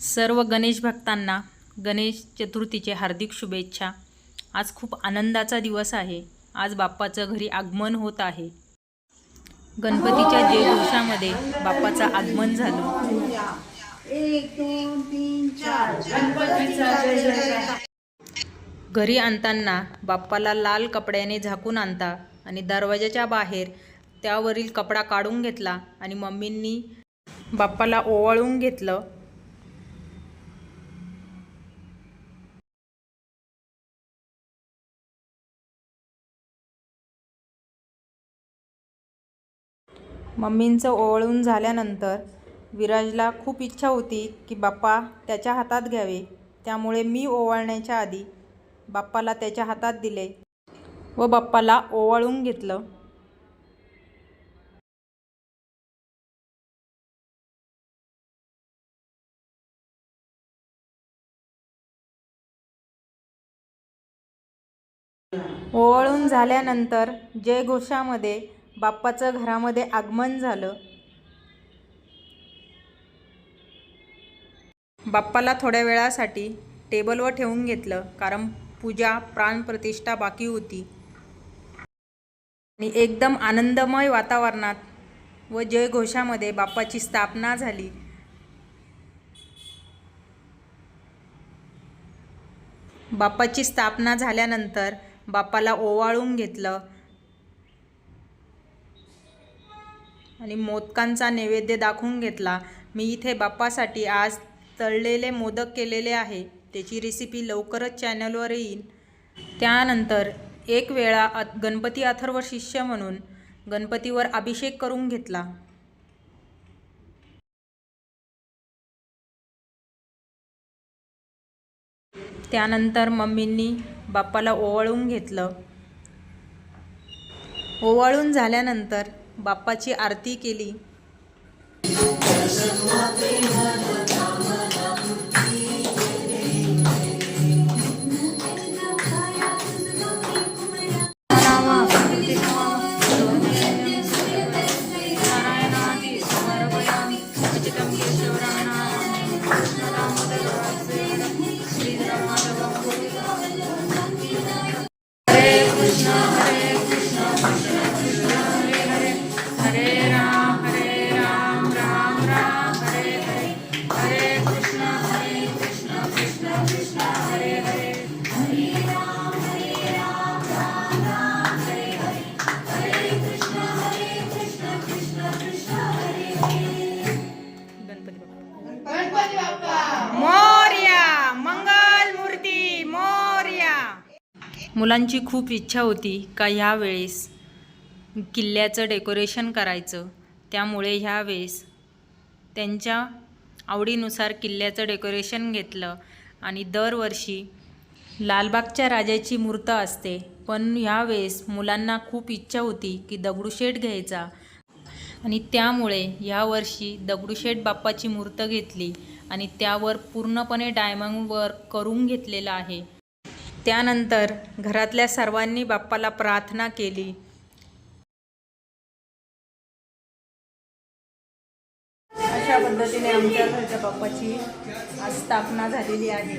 सर्व गणेश भक्तांना गणेश चतुर्थीचे हार्दिक शुभेच्छा. आज खूप आनंदाचा दिवस आहे. आज बाप्पाचं घरी आगमन होत आहे. गणपतीच्या जयघोषामध्ये बाप्पाचं आगमन झालं. घरी आणताना बाप्पाला लाल कपड्याने झाकून आणता आणि दरवाजाच्या बाहेर त्यावरील कपडा काढून घेतला आणि मम्मींनी बाप्पाला ओवाळून घेतलं. मम्मींचं ओवाळून झाल्यानंतर विराजला खूप इच्छा होती की बाप्पा त्याच्या हातात घ्यावे. त्यामुळे मी ओवाळण्याच्या आधी बाप्पाला त्याच्या हातात दिले व बाप्पाला ओवाळून घेतलं. ओवाळून झाल्यानंतर जयघोषामध्ये बाप्पाचं घरामध्ये आगमन झालं. बाप्पाला थोड्या वेळासाठी टेबलवर ठेवून घेतलं कारण पूजा प्राणप्रतिष्ठा बाकी होती. आणि एकदम आनंदमय वातावरणात व जयघोषामध्ये बाप्पाची स्थापना झाली. बाप्पाची स्थापना झाल्यानंतर बाप्पाला ओवाळून घेतलं आणि मोदकांचा नैवेद्य दाखवून घेतला. मी इथे बाप्पासाठी आज तळलेले मोदक केलेले आहे. त्याची रेसिपी लवकरच चॅनलवर येईल त्यानंतर एक वेळा अ गणपती अथर्व शिष्य म्हणून गणपतीवर अभिषेक करून घेतला. त्यानंतर मम्मींनी बाप्पाला ओवाळून घेतलं. ओवाळून झाल्यानंतर बाप्पाची आरती केली. मोर्या मंगल मूर्ती मोर्या. मुलांची खूप इच्छा होती का ह्या वेळेस किल्ल्याचं डेकोरेशन करायचं. त्यामुळे ह्या वेळेस त्यांच्या आवडीनुसार किल्ल्याचं डेकोरेशन घेतलं आणि दरवर्षी लालबागच्या राजाची मूर्त असते. पण ह्यावेळेस मुलांना खूप इच्छा होती की दगडूशेठ घ्यायचा. आणि त्यामुळे यावर्षी दगडूशेठ बाप्पाची मूर्त घेतली आणि त्यावर पूर्णपणे डायमंड वर्क करून घेतलेलं आहे. त्यानंतर घरातल्या सर्वांनी बाप्पाला प्रार्थना केली. अशा पद्धतीने आमच्या घरच्या बाप्पाची आज स्थापना झालेली आहे.